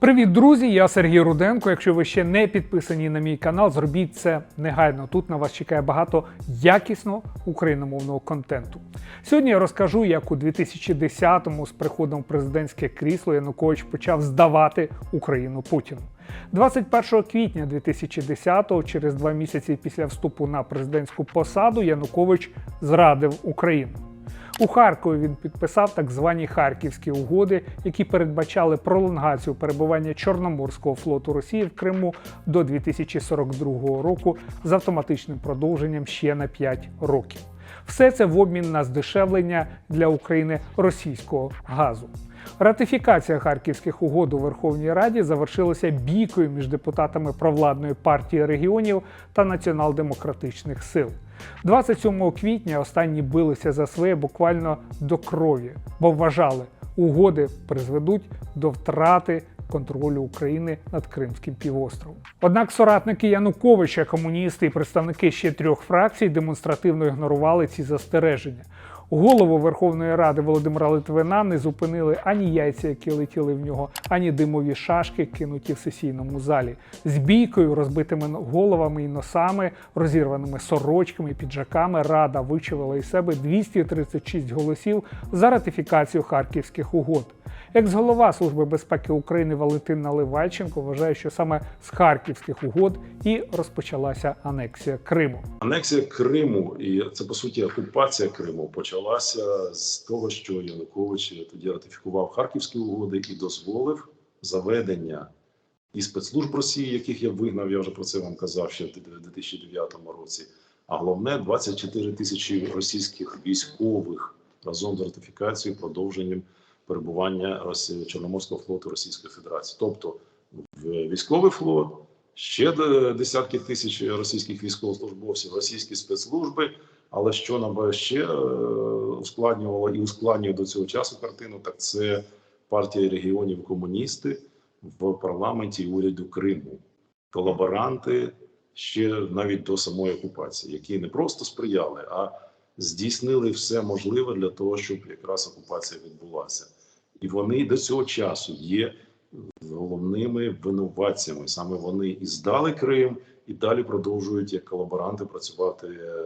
Привіт, друзі! Я Сергій Руденко. Якщо ви ще не підписані на мій канал, зробіть це негайно. Тут на вас чекає багато якісного україномовного контенту. Сьогодні я розкажу, як у 2010-му з приходом в президентське крісло Янукович почав здавати Україну Путіну. 21 квітня 2010-го, через два місяці після вступу на президентську посаду, Янукович зрадив Україну. У Харкові він підписав так звані Харківські угоди, які передбачали пролонгацію перебування Чорноморського флоту Росії в Криму до 2042 року з автоматичним продовженням ще на 5 років. Все це в обмін на здешевлення для України російського газу. Ратифікація харківських угод у Верховній Раді завершилася бійкою між депутатами провладної партії регіонів та націонал-демократичних сил. 27 квітня останні билися за своє буквально до крові, бо вважали, угоди призведуть до втрати контролю України над Кримським півостровом. Однак соратники Януковича, комуністи і представники ще трьох фракцій демонстративно ігнорували ці застереження. Голову Верховної Ради Володимира Литвина не зупинили ані яйця, які летіли в нього, ані димові шашки, кинуті в сесійному залі. З бійкою, розбитими головами і носами, розірваними сорочками, піджаками, Рада вичавила із себе 236 голосів за ратифікацію харківських угод. Екс-голова Служби безпеки України Валентин Наливайченко вважає, що саме з харківських угод і розпочалася анексія Криму. Анексія Криму, і це по суті окупація Криму, почалася з того, що Янукович тоді ратифікував Харківські угоди і дозволив заведення і спецслужб Росії, яких я вигнав. Я вже про це вам казав ще в 2009 році. А головне 24 тисячі російських військових разом з ратифікацією, продовженням перебування Чорноморського флоту Російської Федерації, тобто військовий флот. Ще десятки тисяч російських військовослужбовців, російські спецслужби. Але що нам ще е, ускладнювало і ускладнює до цього часу картину, так це партія регіонів комуністи в парламенті і уряду Криму, колаборанти ще навіть до самої окупації, які не просто сприяли, а здійснили все можливе для того, щоб якраз окупація відбулася. І вони до цього часу є головними винуватцями. Саме вони і здали Крим, і далі продовжують як колаборанти працювати е,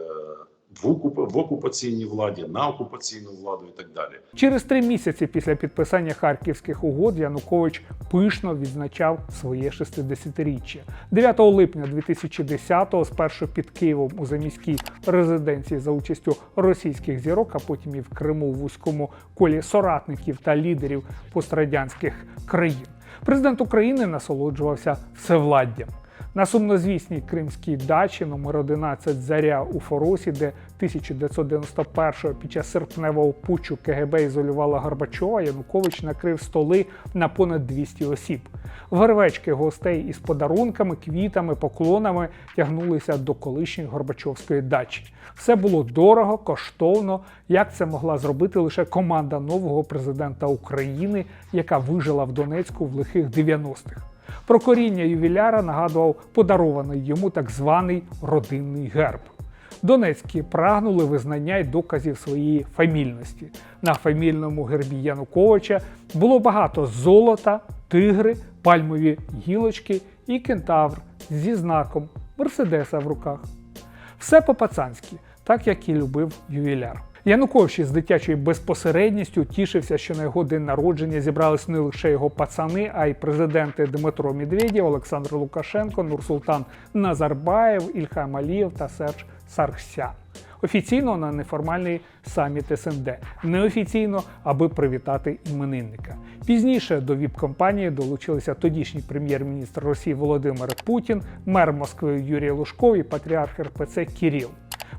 в, окуп... в окупаційній владі, на окупаційну владу і так далі. Через три місяці після підписання харківських угод Янукович пишно відзначав своє 60-річчя. 9 липня 2010-го, спершу під Києвом у заміській резиденції за участю російських зірок, а потім і в Криму в вузькому колі соратників та лідерів пострадянських країн. Президент України насолоджувався всевладдям. На сумнозвісній кримській дачі номер 11 Заря у Форосі, де 1991-го під час серпневого путчу КГБ ізолювала Горбачова, Янукович накрив столи на понад 200 осіб. Вервечки гостей із подарунками, квітами, поклонами тягнулися до колишньої Горбачовської дачі. Все було дорого, коштовно, як це могла зробити лише команда нового президента України, яка вижила в Донецьку в лихих 90-х. Про коріння ювіляра нагадував подарований йому так званий родинний герб. Донецькі прагнули визнання й доказів своєї фамільності. На фамільному гербі Януковича було багато золота, тигри, пальмові гілочки і кентавр зі знаком Мерседеса в руках. Все по-пацанськи, так як і любив ювіляр. Янукович із дитячою безпосередністю тішився, що на його день народження зібрались не лише його пацани, а й президенти Дмитро Медведєв, Олександр Лукашенко, Нурсултан Назарбаєв, Ільхам Алієв та Серж Саргсян. Офіційно на неформальний саміт СНД, неофіційно, аби привітати іменинника. Пізніше до ВІП-компанії долучилися тодішній прем'єр-міністр Росії Володимир Путін, мер Москви Юрій Лужков і патріарх РПЦ Кіріл.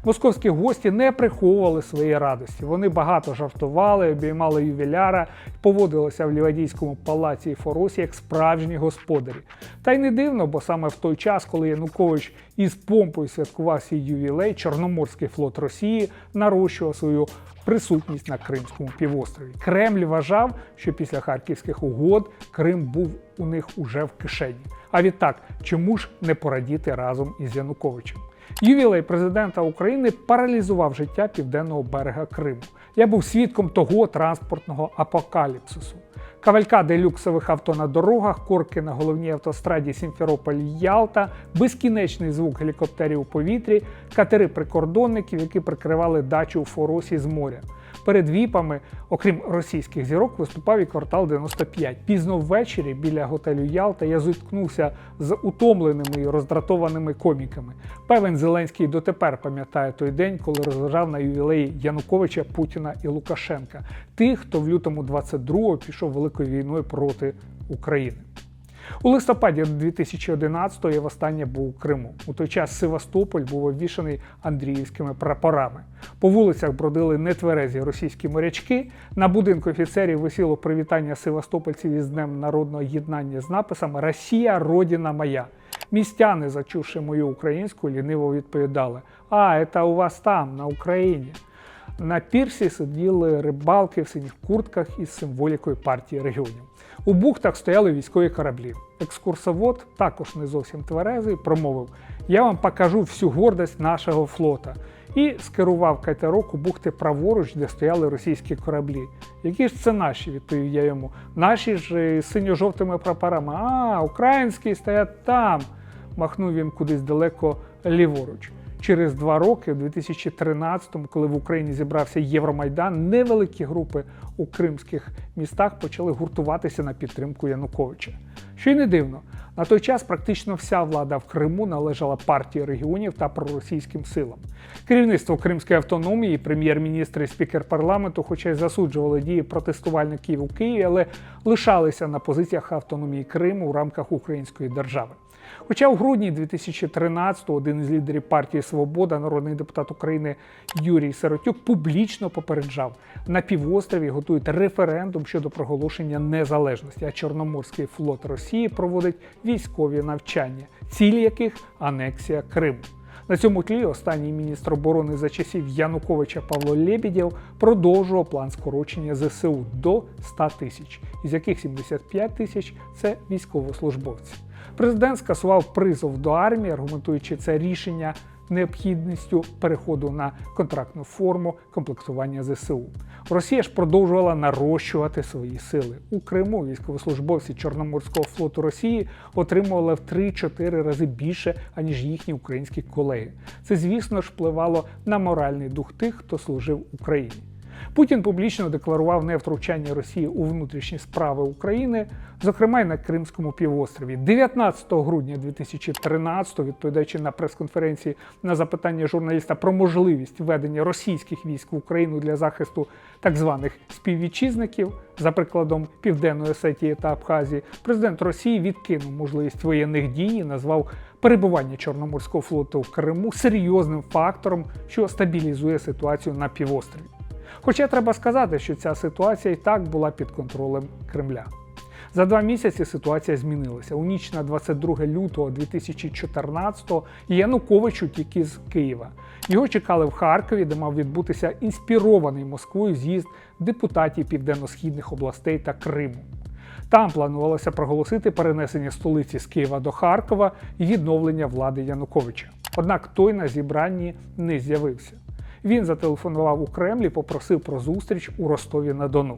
Московські гості не приховували своєї радості. Вони багато жартували, обіймали ювіляра, поводилися в Лівадійському палаці і Форосі як справжні господарі. Та й не дивно, бо саме в той час, коли Янукович із помпою святкував свій ювілей, Чорноморський флот Росії нарощував свою присутність на Кримському півострові. Кремль вважав, що після харківських угод Крим був у них уже в кишені. А відтак, чому ж не порадіти разом із Януковичем? Ювілей президента України паралізував життя південного берега Криму. Я був свідком того транспортного апокаліпсису. Кавалькади люксових авто на дорогах, корки на головній автостраді Сімферополь-Ялта, безкінечний звук гелікоптерів у повітрі, катери прикордонників, які прикривали дачу у Форосі з моря. Перед віпами, окрім російських зірок, виступав і квартал 95. Пізно ввечері біля готелю Ялта я зіткнувся з утомленими і роздратованими коміками. Певен Зеленський дотепер пам'ятає той день, коли розважав на ювілеї Януковича, Путіна і Лукашенка, тих, хто в лютому 22-го пішов великою війною проти України. У листопаді 2011-го я востаннє був у Криму. У той час Севастополь був обвішаний Андріївськими прапорами. По вулицях бродили нетверезі російські морячки. На будинку офіцерів висіло привітання севастопольців із Днем народного єднання з написами Росія, родина моя. Містяни, зачувши мою українську, ліниво відповідали: А, це у вас там, на Україні. На пірсі сиділи рибалки в синіх куртках із символікою партії регіонів. У бухтах стояли військові кораблі. Екскурсовод, також не зовсім тверезий, промовив: Я вам покажу всю гордость нашого флота. І скерував катерок у бухти праворуч, де стояли російські кораблі. Які ж це наші? відповів я йому. Наші ж синьо-жовтими прапорами. А, українські стоять там. махнув він кудись далеко ліворуч. Через два роки, у 2013-му, коли в Україні зібрався Євромайдан, невеликі групи у кримських містах почали гуртуватися на підтримку Януковича. Що й не дивно, на той час практично вся влада в Криму належала партії регіонів та проросійським силам. Керівництво Кримської автономії, прем'єр-міністр і спікер парламенту, хоча й засуджували дії протестувальників у Києві, але лишалися на позиціях автономії Криму у рамках української держави. Хоча у грудні 2013-го один із лідерів партії Свобода, народний депутат України Юрій Сиротюк, публічно попереджав, на півострові готують референдум щодо проголошення незалежності, а Чорноморський флот Росії проводить військові навчання, ціль яких анексія Криму. На цьому тлі останній міністр оборони за часів Януковича Павло Лебедєв продовжував план скорочення ЗСУ до 100 тисяч, із яких 75 тисяч це військовослужбовці. Президент скасував призов до армії, аргументуючи це рішення необхідністю переходу на контрактну форму комплектування ЗСУ. Росія ж продовжувала нарощувати свої сили. У Криму військовослужбовці Чорноморського флоту Росії отримували в 3-4 рази більше, аніж їхні українські колеги. Це, звісно ж, впливало на моральний дух тих, хто служив Україні. Путін публічно декларував невтручання Росії у внутрішні справи України, зокрема й на Кримському півострові. 19 грудня 2013 відповідаючи на прес-конференції на запитання журналіста про можливість введення російських військ в Україну для захисту так званих співвітчизників, за прикладом Південної Осетії та Абхазії, президент Росії відкинув можливість воєнних дій і назвав перебування Чорноморського флоту в Криму серйозним фактором, що стабілізує ситуацію на півострові. Хоча треба сказати, що ця ситуація і так була під контролем Кремля. За два місяці ситуація змінилася. У ніч на 22 лютого 2014-го Янукович утік із Києва. Його чекали в Харкові, де мав відбутися інспірований Москвою з'їзд депутатів південно-східних областей та Криму. Там планувалося проголосити перенесення столиці з Києва до Харкова і відновлення влади Януковича. Однак той на зібранні не з'явився. Він зателефонував у Кремль і попросив про зустріч у Ростові на Дону.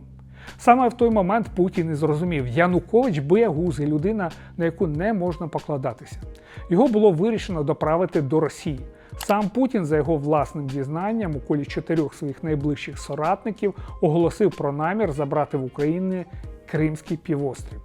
Саме в той момент Путін і зрозумів, Янукович боягуз і людина, на яку не можна покладатися. Його було вирішено доправити до Росії. Сам Путін, за його власним дізнанням, у колі чотирьох своїх найближчих соратників оголосив про намір забрати в Україні Кримський півострів.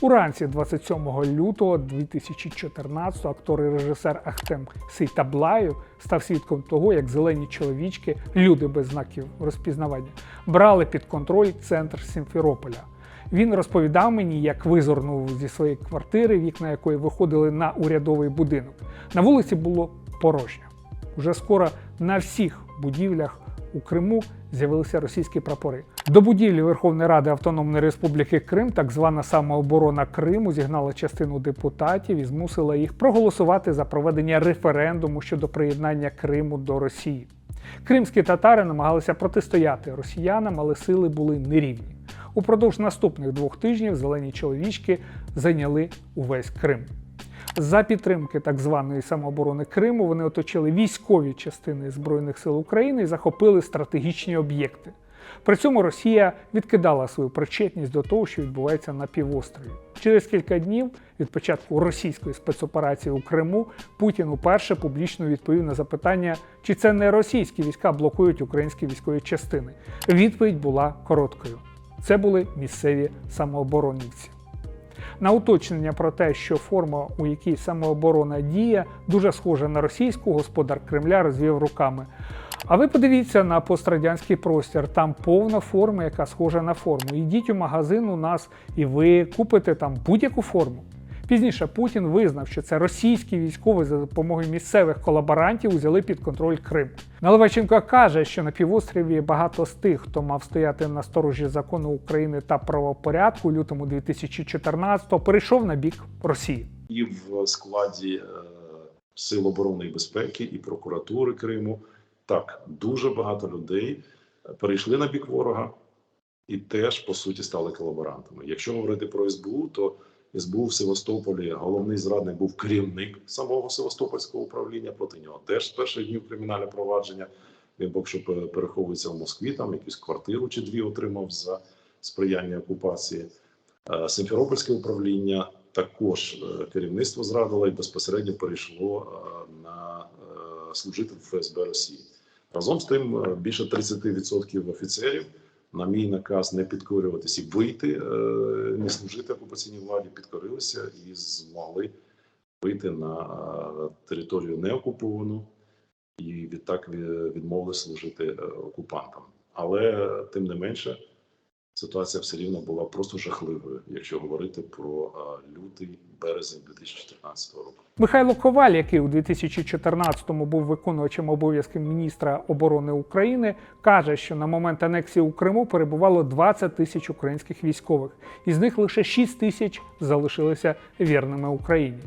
Уранці 27 лютого 2014 актор і режисер Ахтем Сейтаблаєв став свідком того, як зелені чоловічки, люди без знаків розпізнавання, брали під контроль центр Сімферополя. Він розповідав мені, як визирнув зі своєї квартири, вікна якої виходили на урядовий будинок. На вулиці було порожньо. Уже скоро на всіх будівлях у Криму з'явилися російські прапори. До будівлі Верховної Ради Автономної Республіки Крим, так звана самооборона Криму, зігнала частину депутатів і змусила їх проголосувати за проведення референдуму щодо приєднання Криму до Росії. Кримські татари намагалися протистояти росіянам, але сили були нерівні. Упродовж наступних двох тижнів зелені чоловічки зайняли увесь Крим. За підтримки так званої самооборони Криму вони оточили військові частини Збройних сил України і захопили стратегічні об'єкти. При цьому Росія відкидала свою причетність до того, що відбувається на півострові. Через кілька днів від початку російської спецоперації у Криму Путін уперше публічно відповів на запитання, чи це не російські війська блокують українські військові частини. Відповідь була короткою: це були місцеві самооборонівці. На уточнення про те, що форма, у якій самооборона діє, дуже схожа на російську, господар Кремля розвів руками. А ви подивіться на пострадянський простір. Там повна форма, яка схожа на форму. Ідіть у магазин у нас і ви купите там будь-яку форму. Пізніше Путін визнав, що це російські військові за допомогою місцевих колаборантів узяли під контроль Крим. Наливайченко каже, що на півострові багато з тих, хто мав стояти на сторожі закону України та правопорядку у лютому 2014-го, перейшов на бік Росії. і в складі е, Сил оборони і безпеки і прокуратури Криму. Так, дуже багато людей е, перейшли на бік ворога і теж по суті стали колаборантами. Якщо говорити про СБУ, то СБУ в Севастополі головний зрадник був керівник самого Севастопольського управління. Проти нього теж з перших днів кримінальне провадження. Він поки що переховується в Москві, там якусь квартиру чи дві отримав за сприяння окупації. Е, Симферопольське управління також е, керівництво зрадило і безпосередньо перейшло е, на служити в ФСБ Росії. Разом з тим, більше 30% офіцерів на мій наказ не підкорюватися і вийти, е, не служити окупаційній владі, підкорилися і змогли вийти на е, територію неокуповану і відтак ві- відмовили служити е, окупантам. Але тим не менше, ситуація все рівно була просто жахливою, якщо говорити про лютий березень 2014 року. Михайло Коваль, який у 2014-му був виконувачем обов'язків міністра оборони України, каже, що на момент анексії у Криму перебувало 20 тисяч українських військових, із них лише 6 тисяч залишилися вірними Україні.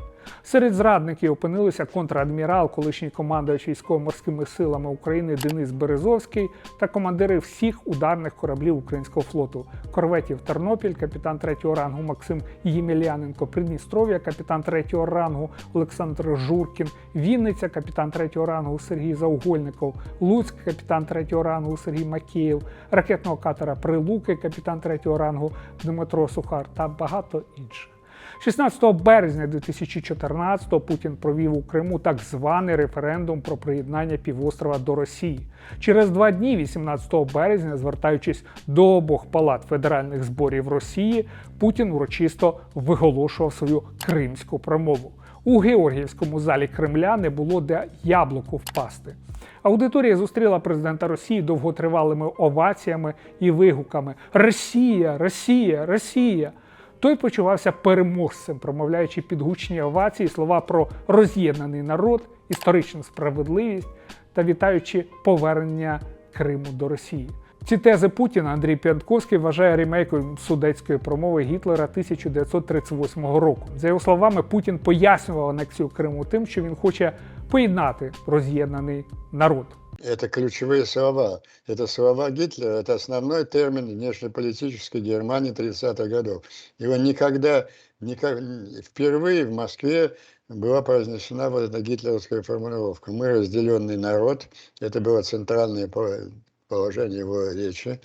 Серед зрадників опинилися контрадмірал, колишній командувач військово-морськими силами України Денис Березовський та командири всіх ударних кораблів українського флоту: корветів Тернопіль, капітан 3-го рангу Максим Ємельяненко, Придністров'я, капітан 3-го рангу Олександр Журкін, Вінниця, капітан 3-го рангу Сергій Заугольников, Луцьк, капітан 3-го рангу Сергій Макеєв, ракетного катера Прилуки, капітан 3-го рангу Дмитро Сухар та багато інших. 16 березня 2014-го Путін провів у Криму так званий референдум про приєднання півострова до Росії. Через два дні, 18 березня, звертаючись до обох палат федеральних зборів Росії, Путін урочисто виголошував свою кримську промову. У Георгіївському залі Кремля не було де яблуку впасти. Аудиторія зустріла президента Росії довготривалими оваціями і вигуками Росія, Росія, Росія. Той почувався переможцем, промовляючи підгучні овації слова про роз'єднаний народ, історичну справедливість та вітаючи повернення Криму до Росії. Ці тези Путіна Андрій П'ятковський вважає ремейком судецької промови Гітлера 1938 року. За його словами, Путін пояснював анексію Криму тим, що він хоче поєднати роз'єднаний народ. Это ключевые слова. Это слова Гитлера, это основной термин внешнеполитической Германии 30-х годов. Его никогда, никак, впервые в Москве была произнесена вот эта гитлеровская формулировка. Мы разделенный народ. Это было центральное по- положение его речи.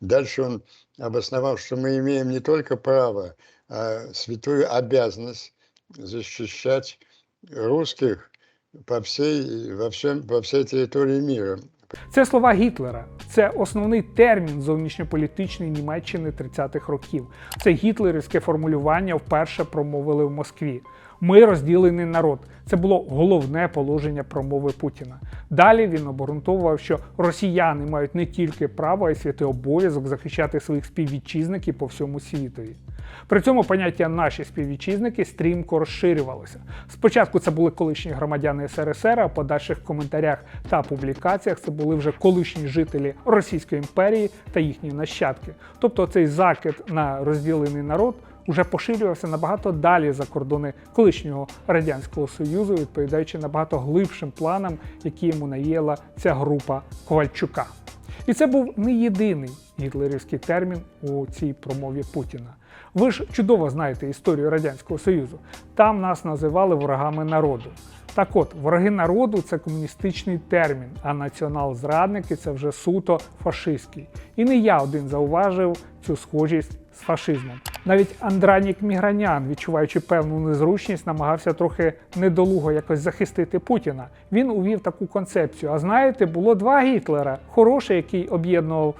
Дальше он обосновал, что мы имеем не только право, а святую обязанность защищать русских по всей, во всем, по всей территории мира. Це слова Гітлера. Це основний термін зовнішньополітичної Німеччини 30-х років. Це гітлерівське формулювання вперше промовили в Москві. Ми розділений народ. Це було головне положення промови Путіна. Далі він обґрунтовував, що росіяни мають не тільки право, а й святий обов'язок захищати своїх співвітчизників по всьому світові. При цьому поняття наші співвітчизники стрімко розширювалося. Спочатку це були колишні громадяни СРСР, а в подальших коментарях та публікаціях це були вже колишні жителі Російської імперії та їхні нащадки. Тобто цей закид на розділений народ уже поширювався набагато далі за кордони колишнього радянського союзу, відповідаючи набагато глибшим планам, які йому наїла ця група Ковальчука. І це був не єдиний гітлерівський термін у цій промові Путіна. Ви ж чудово знаєте історію Радянського Союзу. Там нас називали ворогами народу. Так от, вороги народу це комуністичний термін, а націонал-зрадники це вже суто фашистський. І не я один зауважив цю схожість з фашизмом. Навіть Андранік Мігранян, відчуваючи певну незручність, намагався трохи недолуго якось захистити Путіна. Він увів таку концепцію. А знаєте, було два Гітлера: хороший, який об'єднував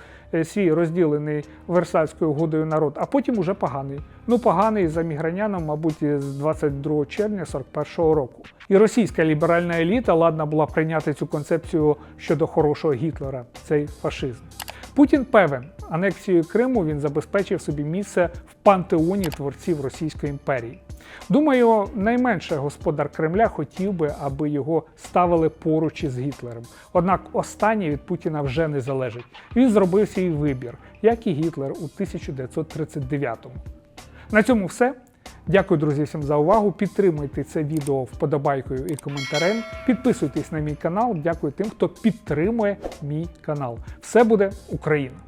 свій розділений Версальською угодою народ, а потім уже поганий. Ну, поганий за Міграняном, мабуть, з 22 червня 41-го року. І російська ліберальна еліта ладна була прийняти цю концепцію щодо хорошого Гітлера, цей фашизм. Путін певен, анексією Криму він забезпечив собі місце в пантеоні творців Російської імперії. Думаю, найменше господар Кремля хотів би, аби його ставили поруч із Гітлером. Однак останнє від Путіна вже не залежить. Він зробив свій вибір, як і Гітлер у 1939-му. На цьому все. Дякую, друзі, всім за увагу. Підтримуйте це відео вподобайкою і коментарем. Підписуйтесь на мій канал. Дякую тим, хто підтримує мій канал. Все буде Україна!